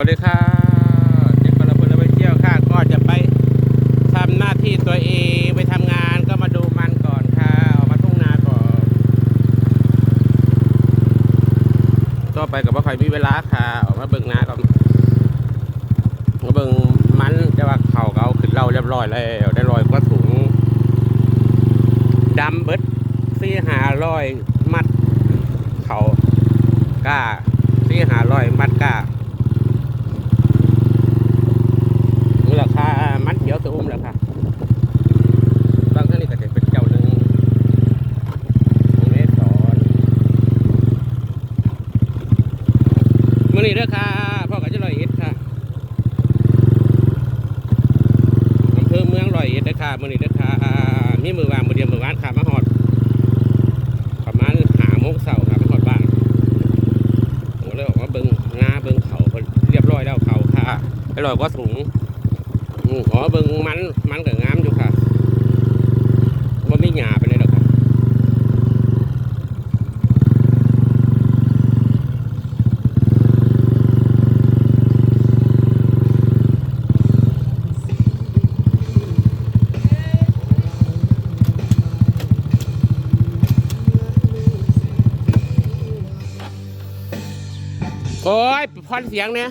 สวัสดีค่ะเด็กกระเพื่อนไปเที่ยวค่ะ ก็จะไปทำหน้าที่ตัวเองไปทำงานก็มาดูมันก่อนค่ะ ออกมาทุ่งนาก่อนก็ไปกับว่าใครมีเวลาค่ะ ออกมาเบิ่งนาก่อนมาเบิ่งมันแต่ว่าเขาเอาขึ้นเราเรียบร้อยแล้วได้รอยกว่าถุงดำเบิดสี่หาร้อยมัด เขากล้าสี่หาร้อยมัดกล้า มูลค่ามันเขียวสูงแล้วค่ะบางท่านนี่ก็จะเป็นเจ้าหนึ่งเมตรสอนมื่อนี้เด้อค่ะพ่อกับเจ้าลอยเอ็ดค่ะอำเภอเมืองลอยเอ็ดเด้อค่ะมื่อนี้เด้อค่ะมีมือวางมือเดียวมือวานค่ะมาหอดประมาณหาโมงเสาร์ค่ะมาหอดบ้านผมเลยออกมาเบิ้งงาเบิ้งเขาเพิ่นเรียบร้อยแล้วเขาค่ะ ไปลอยก็สูงอืมอ๋อเบิ่งมันมันก็งามอยู่ค่ะว่าไม่หยาไปเลยหรอกค่ะโอ้ยพอนเสียงเนี่ย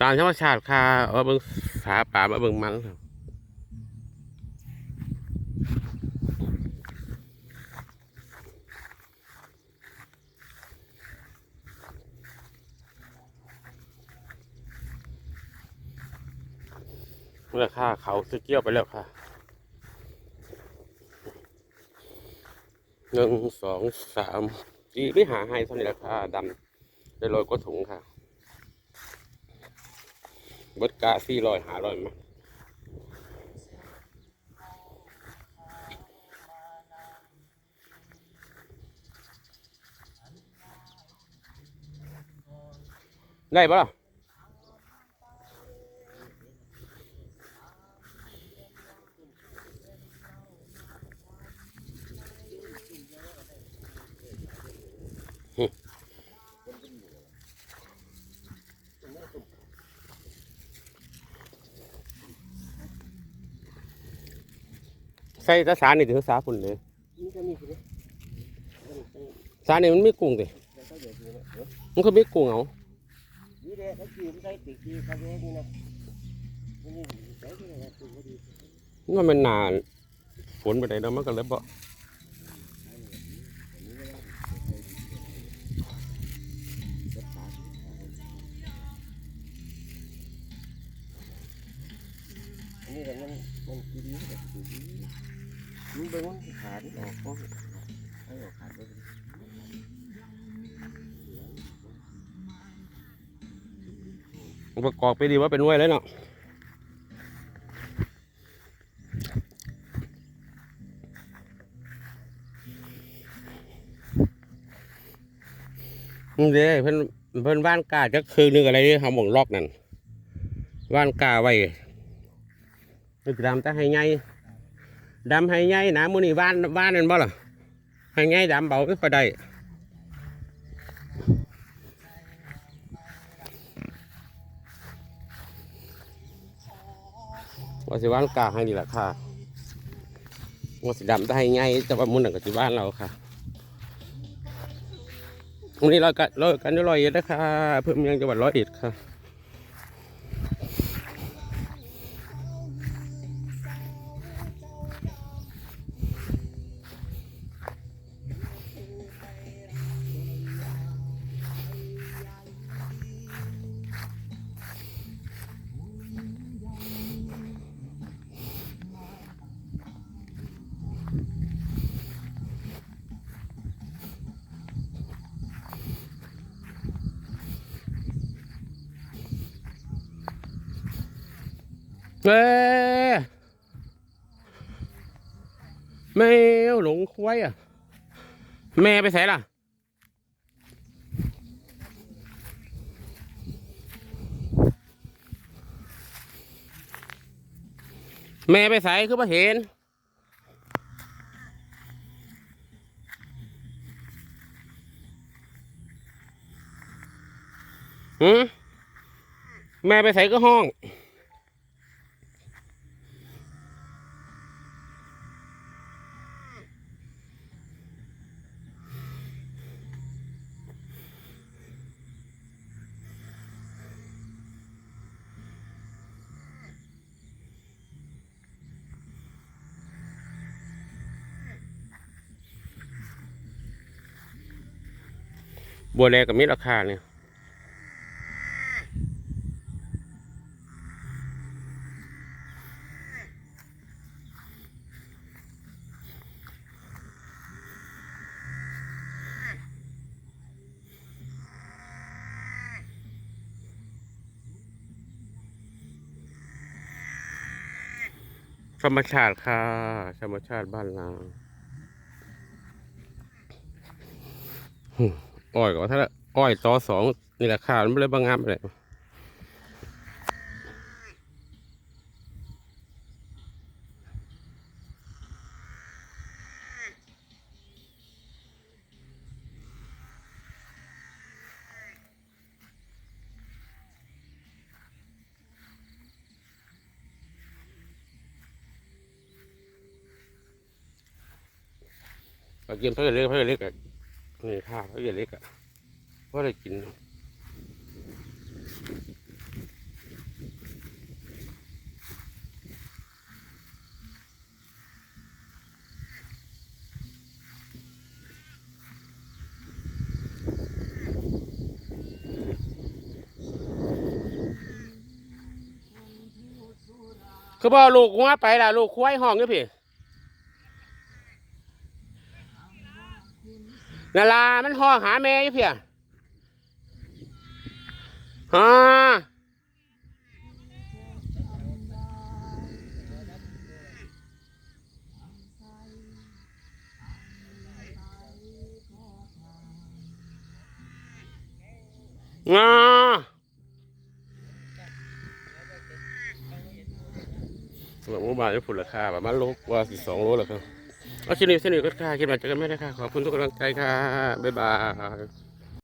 ตามธรรมชาติค่ะเอาเบิ่งสาป่ามาเบิ่งมันครับมูลค่าเขาสเกี้ยวไปแล้วค่ะหนึ่งสองสามดีไม่หาให้เท่านี้ราคาดำได้ลอยกว่าถุงค่ะ เบิดกาสี่ร้อยหาร้อยมั้งได้ปะล่ะ ใส่แตะสารนี่ถือสาฝุ่นเลยนี่ก็มีสิสารนี่มันมีกุ้งดิแล้วก็เดี๋ยวนี้เดี๋ยวมันก็มีกุ้งเอานี่เด็กเขาจีบใส่ติดที่เขาเวนี่นะนี่ใส่ที่ไหนตูก็ดีมันมันนานฝนไปไหนแล้วมันก็เลยบ่อันนี้แต่มันมันดีดีแบบดีดี มันเป็นมันขาดออกก็ให้ออกขาดไปมันประกอบไปดีว่าเป็นห้วยแล้วเนาะนี่เด้เพิ่นเพิ่นว่านกาจะคืนนึงอะไรที่ทำหมองล็อกนั่นว่านกาไว้นึกดำแต่ให้ไง ดำให้ไงนะมื้อนี้ว่านว่านนั่นบ่ล่ะให้ไงดำเบาไม่ค่อได้ว่าสิว่านกลางให้นี่แหละค่ะว่าสิดำได้ไงแต่ว่ามุ่นหนังกับที่บ้านเราค่ะวันนี้เรากันเรากันด้วยร้อยเอ็ดนะคะเพื่อเมืองจังหวัดร้อยเอ็ดค่ะ เอ้ยแมวหลงควายอะ แม่ไปใส่ล่ะ แม่ไปใส่คือมาเห็นหืมแม่ไปใส่ก็ห้อง บัวแลกับมิตรราคาเนี่ยธรรมชาติค่ะ ธรรมชาติบ้านเรา อ้อยก็ว่าถ้าอ้อยต่อสองนี่ราคามันไม่เลยบางงามเลยเรากินเพื่อเล็กเพื่อเล็ก อะนี่ข้าวเพื่อเล็กอะเพราะได้กินคือบอลูกหัวไปล่ะลูกควายห้องนี่พี่ นาลามันห่อหาแม่อยู่เพียฮะงาสำหรับหมู่บ้านที่ผุนราคาประมาณโลกว่าสิสองโลแล้วครับ เอาคลิปนี้สนุกก็ค่ะคลิปหน้าเจอกันไม่ได้ค่ะ ขอบคุณทุกกำลังใจค่ะ บ๊ายบาย